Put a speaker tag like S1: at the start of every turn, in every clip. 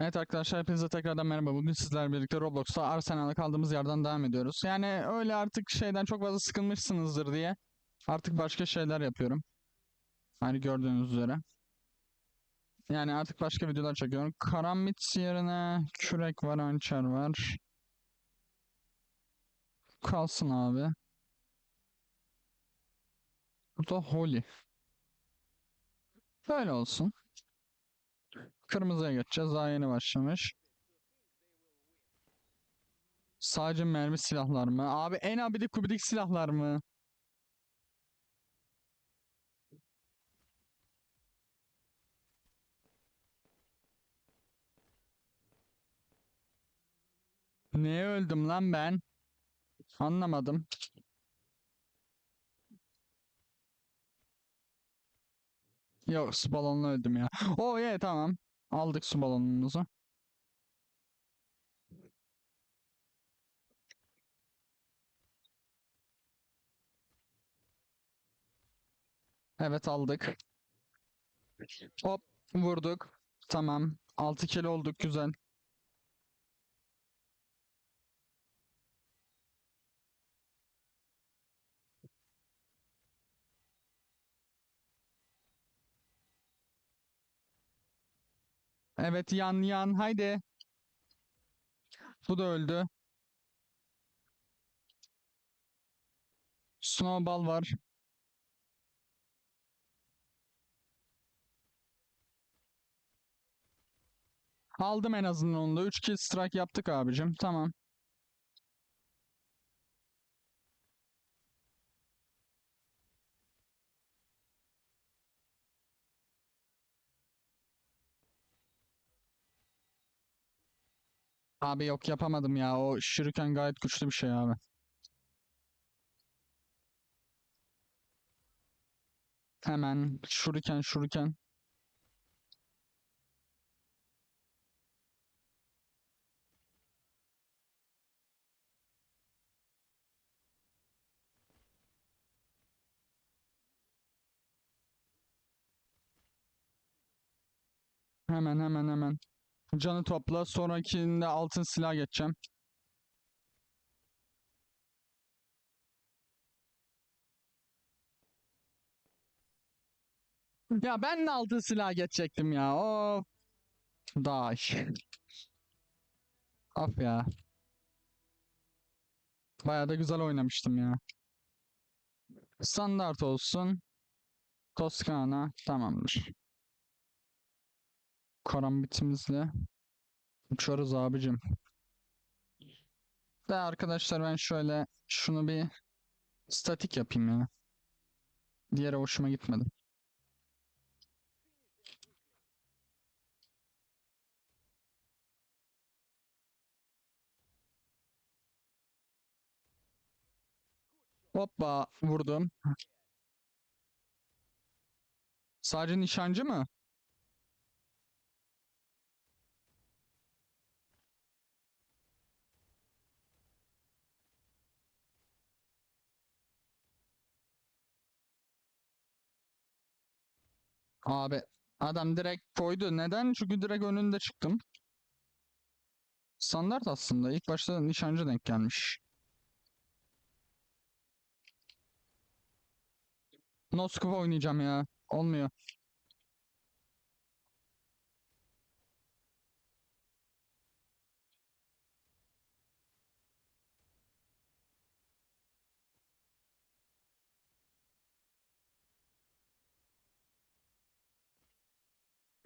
S1: Evet arkadaşlar hepinize tekrardan merhaba. Bugün sizlerle birlikte Roblox'ta Arsenal'a kaldığımız yerden devam ediyoruz. Yani öyle artık şeyden çok fazla sıkılmışsınızdır diye artık başka şeyler yapıyorum. Hani gördüğünüz üzere. Yani artık başka videolar çekiyorum. Karambit yerine kürek var, hançer var. Kalsın abi. Bu da Holy. Böyle olsun. Kırmızıya geçeceğiz. Daha yeni başlamış. Sadece mermi silahlar mı? Abi en abidik kubidik silahlar mı? Neye öldüm lan ben? Anlamadım. Yok su balonuna öldüm ya. Oh yeah tamam. Aldık su balonumuzu. Evet aldık. Hop vurduk. Tamam. 6 kilo olduk güzel. Evet yan yan haydi. Bu da öldü. Snowball var. Aldım en azından onu da. 3 kill strike yaptık abicim. Tamam. Abi yok yapamadım ya. O şuriken gayet güçlü bir şey abi. Hemen şuriken şuriken. Hemen hemen hemen. Canı topla. Sonrakinde altın silah geçeceğim. Ya ben de altın silah geçecektim ya. Of. Daş. Af ya. Bayağı da güzel oynamıştım ya. Standart olsun. Toskana tamamdır. Karambitimizle uçarız abicim. Ve arkadaşlar ben şöyle şunu bir statik yapayım ya. Diğeri hoşuma gitmedi. Hoppa vurdum. Sadece nişancı mı? Abi adam direkt koydu. Neden? Çünkü direkt önünde çıktım. Standart aslında. İlk başta nişancı denk gelmiş. No scope oynayacağım ya. Olmuyor.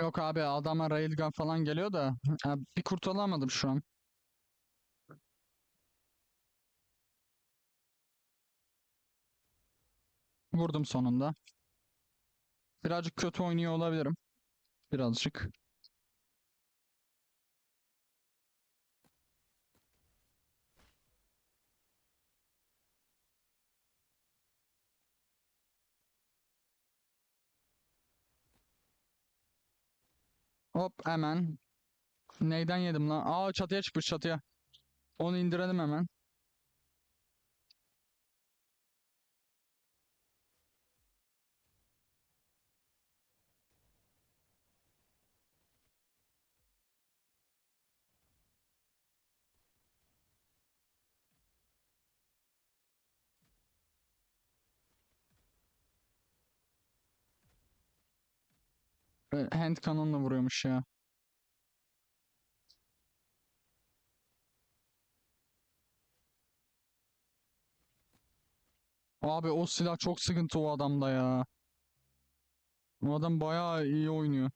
S1: Yok abi adama railgun falan geliyor da bir kurtulamadım şu an. Vurdum sonunda. Birazcık kötü oynuyor olabilirim. Birazcık. Hop hemen. Neyden yedim lan? Aa çatıya çıkmış çatıya. Onu indirelim hemen. Hand cannon'la vuruyormuş ya. Abi o silah çok sıkıntı o adamda ya. O adam bayağı iyi oynuyor.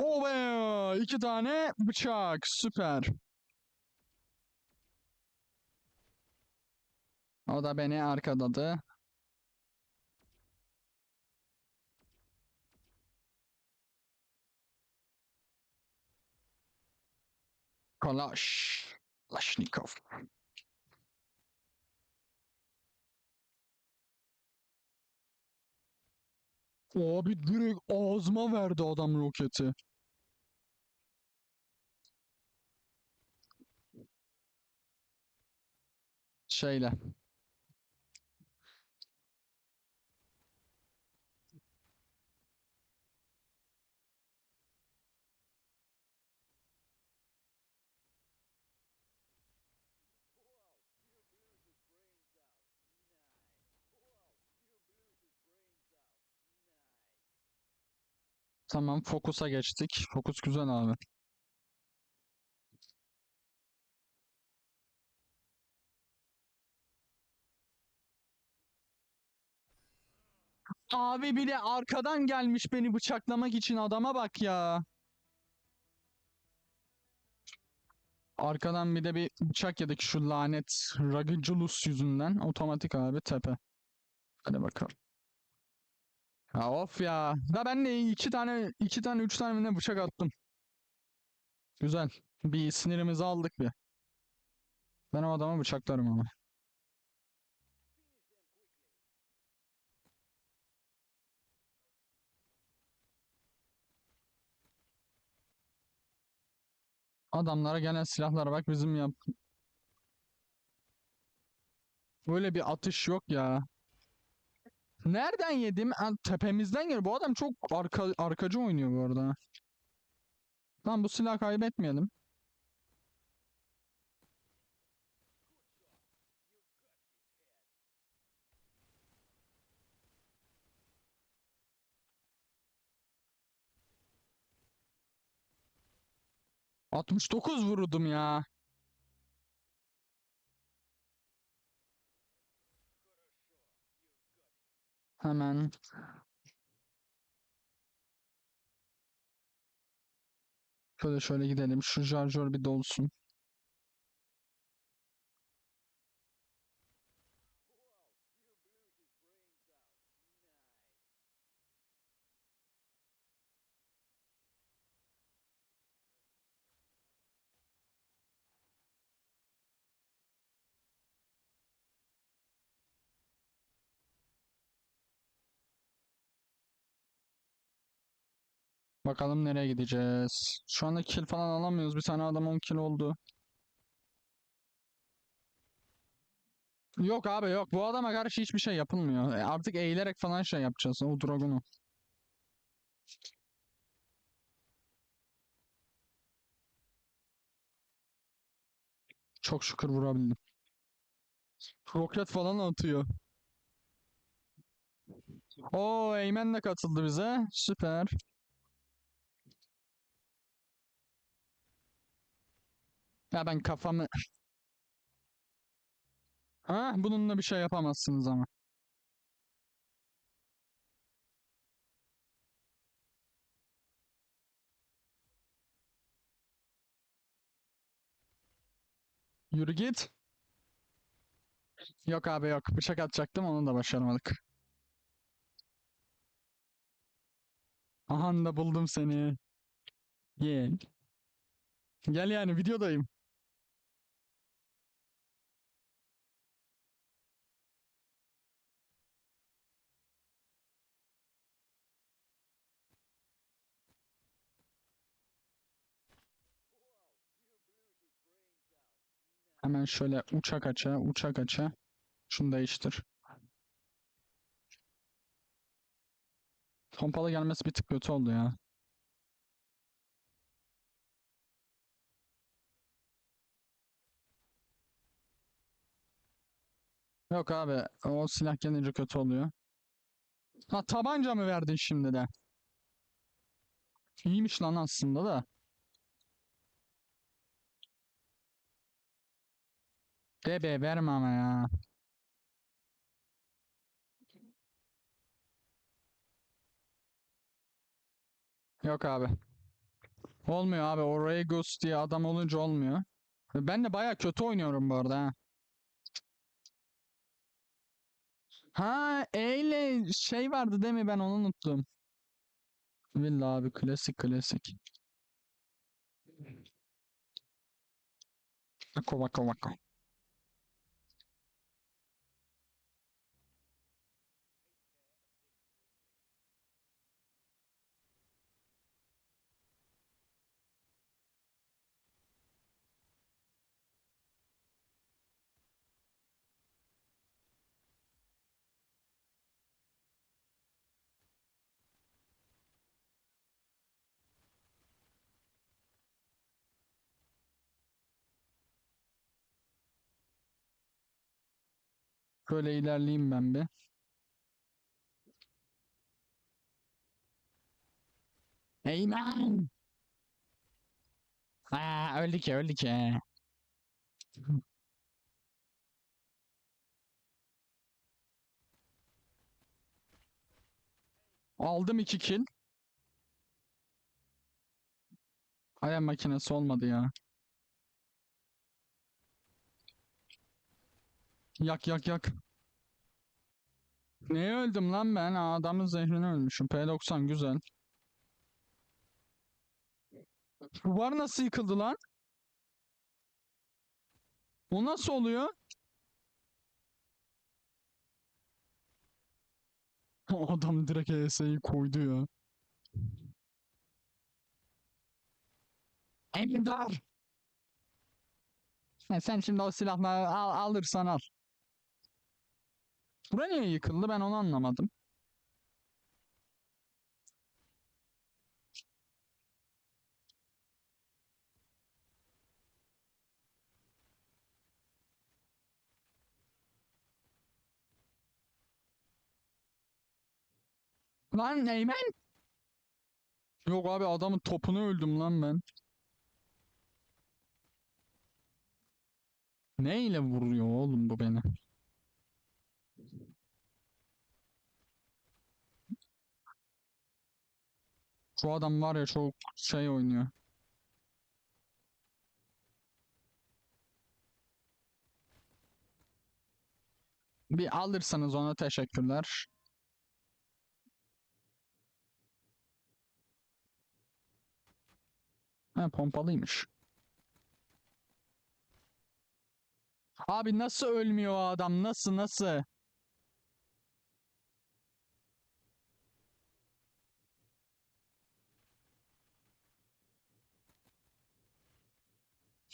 S1: Oh be! İki tane bıçak. Süper. O da beni arkaladı. Kalaş. Kalashnikov. Abi direkt ağzıma verdi adam roketi. Şeyle. Tamam fokusa geçtik. Fokus güzel abi. Abi bir de arkadan gelmiş beni bıçaklamak için adama bak ya. Arkadan bir de bir bıçak yedik şu lanet Ragulus yüzünden. Otomatik abi tepe. Hadi bakalım. Ya of ya. Da ben de iki tane, iki tane, üç tane ne bıçak attım. Güzel. Bir sinirimizi aldık bir. Ben o adama bıçaklarım ama. Adamlara gelen silahlara bak bizim yap. Böyle bir atış yok ya. Nereden yedim? Tepemizden geliyor. Bu adam çok arka, arkacı oynuyor bu arada. Tamam bu silah kaybetmeyelim. ...69 vurdum ya. Hemen. Şöyle şöyle gidelim. Şu şarjör bir dolsun. Bakalım nereye gideceğiz. Şu anda kill falan alamıyoruz. Bir tane adam 10 kill oldu. Yok abi yok. Bu adama karşı hiçbir şey yapılmıyor. E, Artık eğilerek falan şey yapacağız. O Dragon'u. Çok şükür vurabildim. Roket falan atıyor. Oo Eymen de katıldı bize. Süper. Ya ben kafamı... Ha, bununla bir şey yapamazsınız ama. Yürü git. Yok abi yok. Bıçak atacaktım onu da başaramadık. Aha da buldum seni. Gel. Gel yani videodayım. Hemen şöyle uçak aça, uçak aça. Şunu değiştir. Pompalı gelmesi bir tık kötü oldu ya. Yok abi o silah gelince kötü oluyor. Ha tabanca mı verdin şimdi de? İyiymiş lan aslında da. Bebe verme ama ya. Yok abi. Olmuyor abi. O Raygus diye adam olunca olmuyor. Ben de baya kötü oynuyorum bu arada ha. Ha eyle şey vardı değil mi ben onu unuttum. Villa abi klasik klasik. Vako vako vako. Böyle ilerleyeyim ben bir. Eymen! Aa, öldü ki öldü ki. Aldım iki kill. Aya makinesi olmadı ya. Yak yak yak. Neye öldüm lan ben? Aa, adamın zehrine ölmüşüm. P90 güzel. Duvar nasıl yıkıldı lan? O nasıl oluyor? Adam direkt ESA'yı koydu ya. Emdar! Ha, sen şimdi o silahları al, alırsan al. Bura niye yıkıldı ben onu anlamadım. Lan Eymen! Yok abi adamın topunu öldüm lan ben. Neyle vuruyor oğlum bu beni? Şu adam var ya çok şey oynuyor. Bir alırsanız ona teşekkürler. Ha pompalıymış. Abi nasıl ölmüyor o adam? Nasıl nasıl?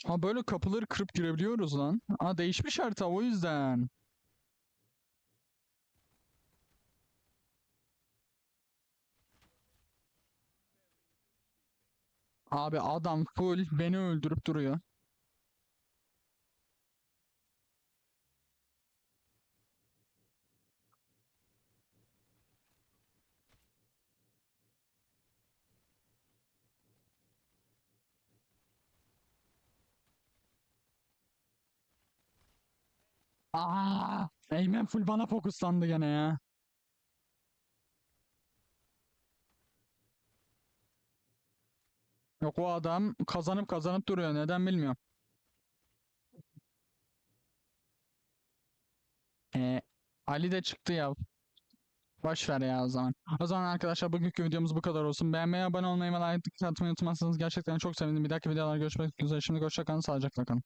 S1: Ha böyle kapıları kırıp girebiliyoruz lan. Aa değişmiş harita o yüzden. Abi adam full beni öldürüp duruyor. Aa, Eymen full bana fokuslandı gene ya. Yok o adam kazanıp kazanıp duruyor. Neden bilmiyorum. Ee, Ali de çıktı ya. Boş ver ya o zaman. O zaman arkadaşlar bugünkü videomuz bu kadar olsun. Beğenmeyi, abone olmayı ve like atmayı unutmazsanız gerçekten çok sevinirim. Bir dahaki videolarda görüşmek üzere. Şimdi hoşça kalın, sağlıcakla kalın.